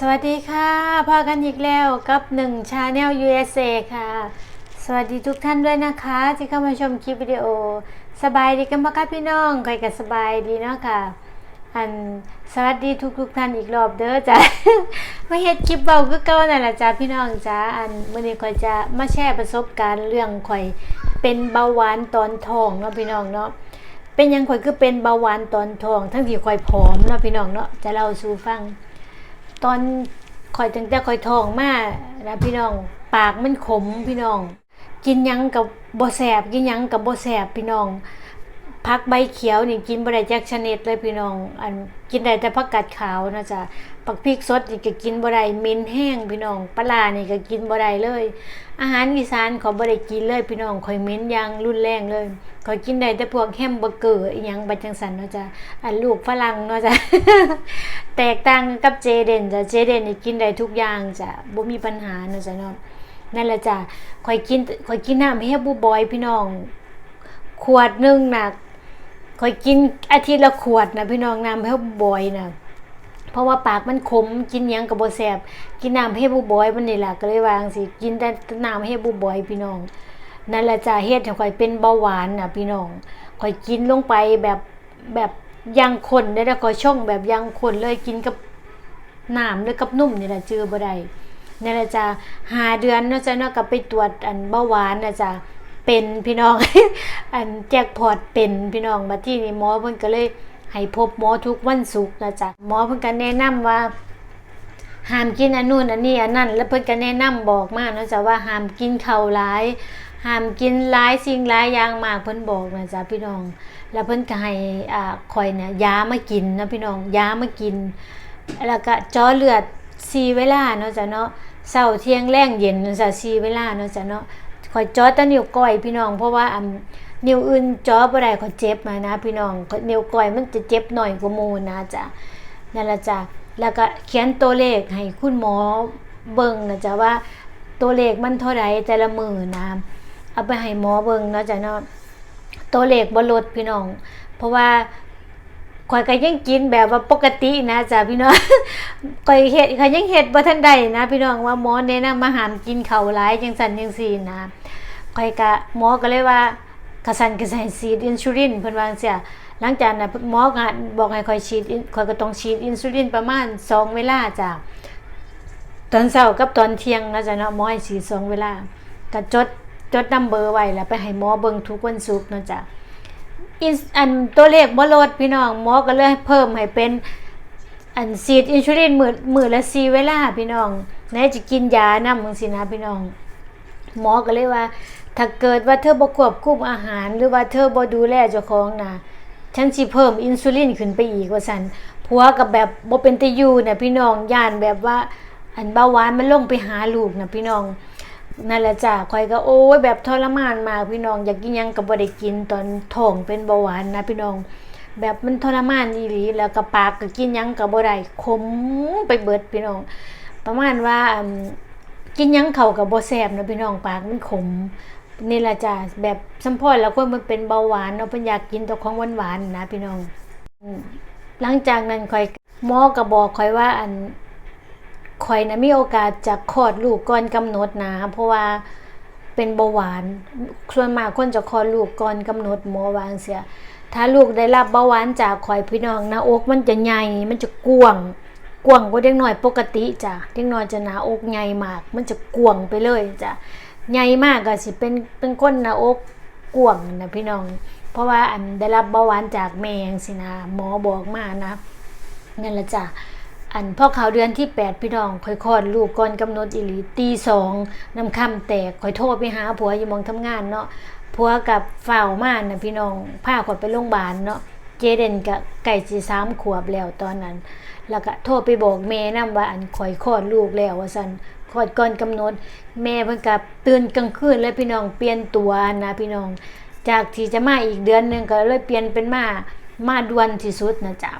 สวัสดีค่ะพากันอีกแล้วกับหนึ่งชาแนล USA ค่ะ สวัสดีทุกท่านด้วยนะคะ ที่เข้ามาชมคลิปวิดีโอ สบายดีกันปะคะพี่น้องใครก็สบายดีเนาะค่ะ อันสวัสดีทุกทุกท่านอีกรอบเด้อจ้ะมาเฮ็ดคลิปเบาคือเก่านั่นแหละจ้ะพี่น้องจ้ะอันมื้อนี้ข่อยจะมาแชร์ประสบการณ์เรื่องข่อยเป็นเบาหวานตอนท้องเนาะพี่น้องเนาะเป็นยังข่อยคือเป็นเบาหวานตอนท้อง ทั้งที่ข่อยผอมเนาะพี่น้องเนาะจะเล่าสู่ฟัง ตอนคอยตั้งแต่คอยทองมานะพี่น้อง ปากมันขมพี่น้อง กินยังกับบ่แสบกินยังกับบ่แสบพี่น้อง ผักใบเขียวนี่กินบ่ได้จักชนิดเลยพี่น้อง อันกินได้แต่ผักกาดขาวนะจ๊ะผักพริกสดนี่ก็กินบ่ได้เม็นแห้งพี่น้องปลานี่ก็กินบ่ได้เลย อาหารอีสานเขาบ่ได้กินเลยพี่น้องข่อยเม็นอย่างรุนแรงเลยข่อยกินได้แต่พวกแฮมเบอร์เกอร์อีหยังบัจังสันเนาะจ้ะอันลูกฝรั่งเนาะจ้ะแตกต่างกับเจเดนจ้ะเจเดนนี่กินได้ทุกอย่างจ้ะบ่มีปัญหาเนาะจ้ะเนาะนั่นแหละจ้ะข่อยกินข่อยกินน้ำเฮบูบอยพี่น้อง ขวดหนึงหน่ะ ข่อยกินอาทิตย์ละขวดนะพี่น้องน้ำเฮบูบอยนะเพราะว่าปากมันขมกินยังกับบ่แซ่บกินน้ำเฮบูบอยมันนี่แหละก็เลยวางสิกินแต่น้ำเฮบูบอยพี่น้องนั่นแหละจ้ะเฮ็ดให้ข่อยเป็นเบาหวานนะพี่น้องข่อยกินลงไปแบบแบบยังคนได้แล้วข่อยช่องแบบยังคนเลยกินกับน้ำหรือกับนุ่มนี่แหละเจอบ่ได้นั่นแหละจ้ะหาเดือนนาะจ้ะเนาะก็ไปตรวจอันเบาหวานน่ะจ้ะ เป็นพี่น้อง อันแจ็คพอตเป็นพี่น้องมาที่นี่หมอเพิ่นก็เลยให้พบหมอทุกวันศุกร์นะจ๊ะหมอเพิ่นก็แนะนำว่าห้ามกินอันนู่นอันนี้อันนั่น แล้วเพิ่นก็แนะนำบอกมาเนะจ้ะว่าห้ามกินข้าวหลายห้ามกินหลายสิ่งหลายอย่างมากเพิ่นบอกนะจ๊ะพี่น้อง แล้วเพิ่นก็ให้อ่าคอยเนี่ยยามากินนะพี่น้องยามากิน แล้วก็จาะเลือด4เวลาเนาะจ้ะเนาะเช้าเที่ยงแรงเย็นเนะจ้ะ4เวลาเนาะจ้ะเนาะ คอยจาะแต่นิ้วก้อยพี่น้อง เพราะว่าอันนิ้วอื่นจาะบ่ได้ขอยเจ็บมานะ พี่น้องนิ้วก้อยมันจะเจ็บหน่อยกว่ามูนะจ้ะนั่นละจ้ะแล้วก็เขียนตัวเลขให้คุณหมอเบิ่งนะจ๊ะว่าตัวเลขมันเท่าไหร่แต่ละมือนะเอาไปให้หมอเบิ่งเนาะจ้ะเนาะตัวเลขบลดพี่น้อง เพราะว่าข่อยก็ยังกินแบบว่าปกตินะจ้ะพี่น้องข่อยเฮ็ดข่อยยังเฮ็ดบ่ทันได้นะ พี่น้องว่าหมอแนะนำมาหามกินเข้าวหลายจังซั่นจังซี่นะ ข่อยก็หมอก็เลยว่ากระสันกระสันฉีดอินซูลินเพิ่นวาจังซี่หลังจากนั้นหมอก็บอกให้ข่อยฉีดข่อยก็ต้องฉีดอินซูลินประมาณสองเวลาจ้ะตอนเช้ากับตอนเที่ยงนะจ้ะเนาะหมอให้ฉีดสองเวลาก็จดจดนัมเบอร์ไว้แล้วไปให้หมอเบิ่งทุกวันศุกร์เนาะจ้ะอินอันตัวเลขบ่ลดพี่น้องหมอก็เลยเพิ่มให้เป็นอันฉีดอินซูลินมือมือละ4เวลาพี่น้องไหนจะกินยานำจังซี่นะพี่น้อง หมอก็เลยว่า ถ้าเกิดว่าเธอบ่ควบคุมอาหาร หรือว่าเธอบ่ดูแลเจ้าของนะฉันสิเพิ่มอินซูลินขึ้นไปอีกว่าซั่นผัวกับแบบบ่เป็นตาอยู่น่ะพี่น้องย่านแบบว่า อันเบาหวานมันลงไปหาลูกน่ะพี่น้องนั่นแหละจ้ะคอยก็โอ้ยแบบทรมานมากพี่น้องอยากกินยังก็บ่ได้กินตอนท้องเป็นเบาหวานนะพี่น้อง แบบมันทรมานอีหลีแล้วก็ปากก็กินยังก็บ่ได้ขมไปเบิดพี่น้อง ประมาณว่ากินยังเข้าก็บ่แซ่บนะพี่น้องปากมันขม นี่ละจ้ะแบบสัมพอแล้วคนมันเป็นเบาหวานเนาะเพิ่นอยากกินตัวของหวานๆนะพี่น้องหลังจากนั้นคอยหมอก็บอกคอยว่าอันข่อยนะมีโอกาสจะคลอดลูกก่อนกำหนดนะเพราะว่าเป็นเบาหวานส่วนมากคนจะคลอดลูกก่อนกำหนดหมอวางเสีย ถ้าลูกได้รับเบาหวานจากข่อยพี่น้องนะอกมันจะใหญ่มันจะกว้างกว้างกว่าเด็กน้อยปกติจ้ะเด็กน้อยจะหนาอกใหญ่มาก มันจะกว้างไปเลยจ้ะ ใหญ่มากก็สิเป็นเป็นคนหน้าอกกว้างนะพี่น้อง เพราะว่าอันได้รับเบาหวานจากแม่จังสินะหมอบอกมานะนั่นแหละจ้ะอันพ่อข่าวเดือนที่ 8 พี่น้องค่อยคลอดลูกก่อนกำหนดอีหลีตีสองน้ำค่ำแตกค่อยโทรไปหาผัวอยู่มองทำงานเนาะผัวกับฝ่าวมาน่ะพี่น้องพาข่อยไปโรงพยาบาลเนาะเจเดนก็ไก่สิสามขวบแล้วตอนนั้น แล้วก็โทรไปบอกแม่นํว่าอันข่อยคลอดลูกแล้วว่าซั่น คลอดก่อนกำหนด แม่เพิ่นก็ตื่นกลางคืนเลยพี่น้องเปลี่ยนตัวนะพี่น้อง จากที่จะมาอีกเดือนหนึ่งก็เลยเปลี่ยนเป็นมามาด่วนที่สุดนะจ๊ะ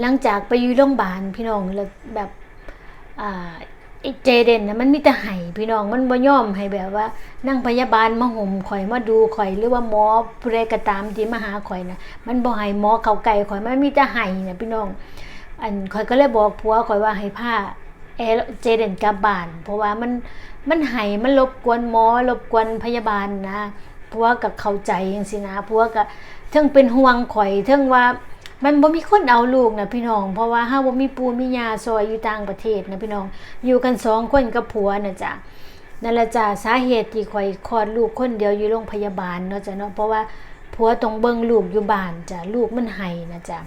หลังจากไปอยู่โรงพยาบาลพี่น้องแล้วแบบอ่าไอ้เจเดนนะมันมีแต่ไห้พี่น้องมันบ่ยอมให้แบบว่า นั่งพยาบาลมาห่มข่อยมาดูข่อยหรือว่าหมอผู้ใดก็ตามที่มาหาข่อยนะมันบ่ให้หมอเข้าใกล้ข่อยมันมีแต่ไห้นะพี่น้อง อันข่อยก็เลยบอกผัวข่อยว่าให้พา แอเจเดนกลับบ้าน เพราะว่ามันมันไห้มันรบกวนหมอรบกวนพยาบาลนะผัวก็เข้าใจจังซี่นะผัวก็เทิงเป็นห่วงข่อยเทิงว่ามันบ่มีคนเอาลูกนะพี่น้อง เพราะว่าเฮาบ่มีปูมียาซอยอยู่ต่างประเทศนะพี่น้อง อยู่กันสองคนกับผัวนะจ้ะนั่นแหละจ้ะสาเหตุที่ข่อยคลอดลูกคนเดียวอยู่โรงพยาบาลเนาะจ้ะเนาะเพราะว่าผัวต้องเบิ่งลูกอยู่บ้านจ้ะลูกมันไห้นะจ้ะ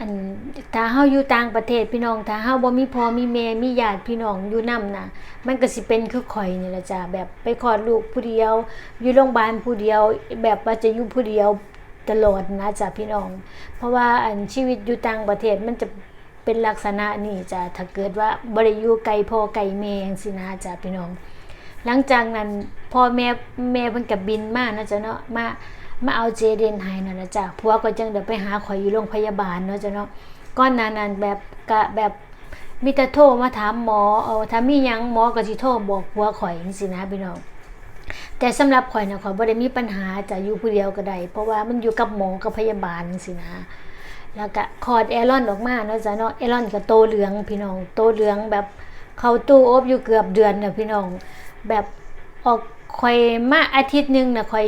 อันถ้าเฮาอยู่ต่างประเทศพี่น้องถ้าเฮาบ่มีพ่อมีแม่มีญาติพี่น้องอยู่นํนะมันก็สิเป็นคือข่อยนี่แหละจ้ะแบบไปคลอดลูกผู้เดียว อยู่โรงพยาบาลผู้เดียว แบบว่าจะอยู่ผู้เดียวตลอดนะจ้ะพี่น้อง เพราะว่าอันชีวิตอยู่ต่างประเทศมันจะเป็นลักษณะนี้จ้ะถ้าเกิดว่าบริยูไกลพ่อไกลแม่จังสินะจ้ะพี่น้อง หลังจากนั้นพ่อแม่แม่เพิ่นก็บินมานะจ้ะเนาะมา มาเอาเจเดนให้นั่นนะจ้ะผัวก็จังเดี๋ยวไปหาข่อยอยู่โรงพยาบาลเนาะจ้ะเนาะก่อนน้านั้นแบบกะแบบมีแต่โทรมาถามหมอเอาถ้ามียังหมอก็สิโทรบอกผัวข่อยจังซี่นะพี่น้องแต่สำหรับข่อยนะข่อยบ่ได้มีปัญหาจะอยู่ผู้เดียวก็ได้เพราะว่ามันอยู่กับหมอกับพยาบาลจังซี่นะ แล้วก็คอดแอรอนออกมาเนาะจ้ะเนาะแอรอนก็โตเหลืองพี่น้อง โตเหลืองแบบเข้าตู้อบอยู่เกือบเดือนเน่ะพี่น้อง แบบออกข่อยมาอาทิตย์หนึงนะข่อย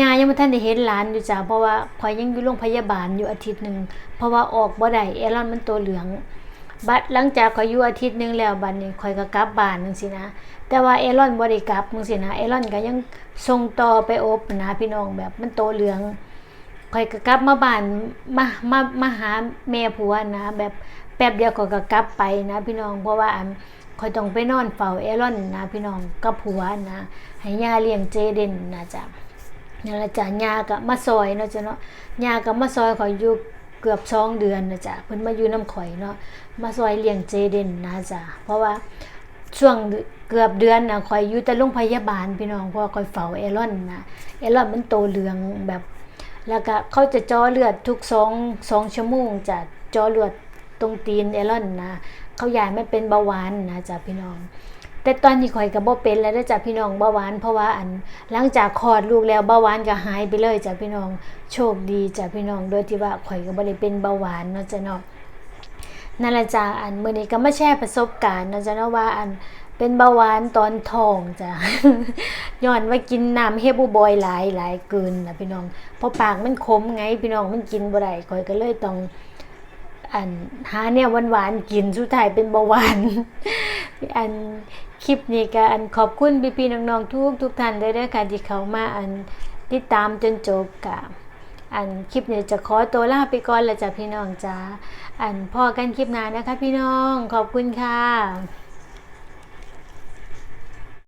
ยายังบ่ทันได้เห็นหลานอยู่จ้ะเพราะว่าข่อยยังอยู่โรงพยาบาลอยู่อาทิตย์หนึ่งเพราะว่าออกบ่ได้แอรอนมันโตเหลืองบัดหลังจากข่อยอยู่อาทิตย์หนึ่งแล้วบัดนี้ข่อยก็กลับบ้านจังซี่นะแต่ว่าเอรอนบ่ได้กลับจังซี่นะเอรอนก็ยังส่งต่อไปอบนะพี่น้องแบบมันโตเหลืองข่อยก็กลับมาบ้านมามามาหาแม่ผัวนะ แบบแป๊บเดียวข่อยก็กลับไปนะ พี่น้องเพราะว่าอันข่อยต้องไปนอนเฝ้าเอรอนนะ พี่น้องกับผัวนะให้ยาเลี้ยงเจเดนนะจ๊ะ นั่นละจ้ะยาก็มาซอยเนาะจ้ะเนาะยาก็มาซอยข่อยอยู่เกือบสองเดือนนะจ๊ะเพิ่นมาอยู่น้ำข่อยเนาะมาซอยเลี้ยงเจเดนนะจ๊ะเพราะว่าช่วงเกือบเดือนนะคอยอยู่แต่โรงพยาบาลพี่น้องเพราะว่าคอยเฝ้าเอรอนนะเอรอนมันโตเหลืองแบบ แล้วก็เขาจะจาะเลือดทุกสองสองชั่วโมงจะจาะเลือดตรงตีนเอรอนนะเขายายไม่เป็นเบาหวานนะจ้ะพี่น้อง แต่ตอนนี้ข่อยก็บบ่เป็นแล้วนะจ้ะพี่น้องเบาหวาน เพราะว่าอันหลังจากคลอดลูกแล้วเบาหวานก็หายไปเลยจ้ะพี่น้องโชคดีจ้ะพี่น้องโดยที่ว่าข่อยก็บ่ได้เป็นเบาหวานเนาะจ้ะเนาะนั่นแหละจ้ะอันมื้อนี้ก็มาแชร์ประสบการณ์เนาะจ้ะเนาะว่าอันเป็นเบาหวานตอนท้องจ้ะย้อนว่ากินน้ำเฮบูบอยหลายหลายเกินนะพี่น้องเพราะปากมันขมไงพี่น้องมันกินบ่ได้ข่อยก็เลยต้องอันหาเนี่ยหวานๆกินสุดท้ายเป็นเบาหวานอัน คลิปนี้ก็อันขอบคุณพี่พี่น้องๆทุกทุกท่านเลยด้วยค่ะที่เขามาอันติดตามจนจบกับอันคลิปนี้จะขอตัวลาไปก่อนละจ้ะพี่น้องจ้าอันพอกันคลิปหน้านะคะพี่น้องขอบคุณค่ะ